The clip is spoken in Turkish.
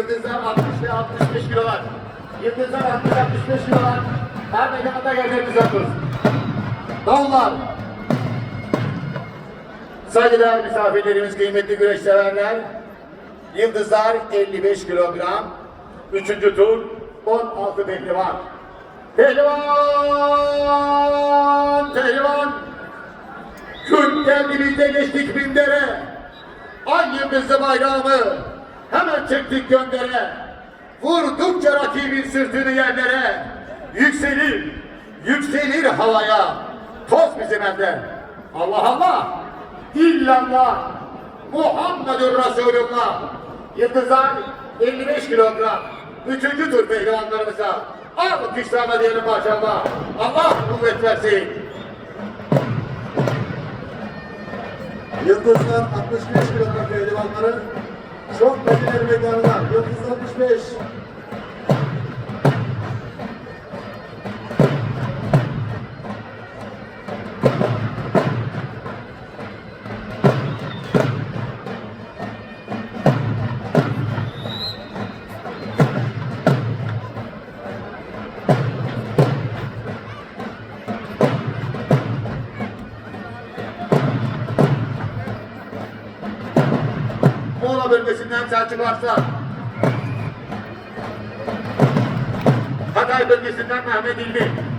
Yıldızlar 60 ve 65 kilolar. Yıldızlar 60-65 kilolar. Her mekanında geldiğimiz yapıyoruz. Dağlar. Saygıdeğer misafirlerimiz, kıymetli güreş severler. Yıldızlar 55 kilogram. Üçüncü tur 16 pehlivan. Pehlivan! Pehlivan! Gün geldi biz de geçtik bindere. Ay yıldızlı hemen çektik göndere. Vurdukça rakibin sırtını yerlere. Yükselir, yükselir havaya. Toz bizim elde. Allah Allah! İllallah! Muhammedur Resulullah! Yıldızlar 55 kilogram. Üçüncü tur pehlivanlarımıza. Alkışlarla diyelim maşallah. Allah kuvvet versin. Yıldızlar 65 kilogram pehlivanları Şok Medine Meydanı'na 465 Bornova bölgesinden Selçuk Arslan. Hatay bölgesinden Mehmet İlmi.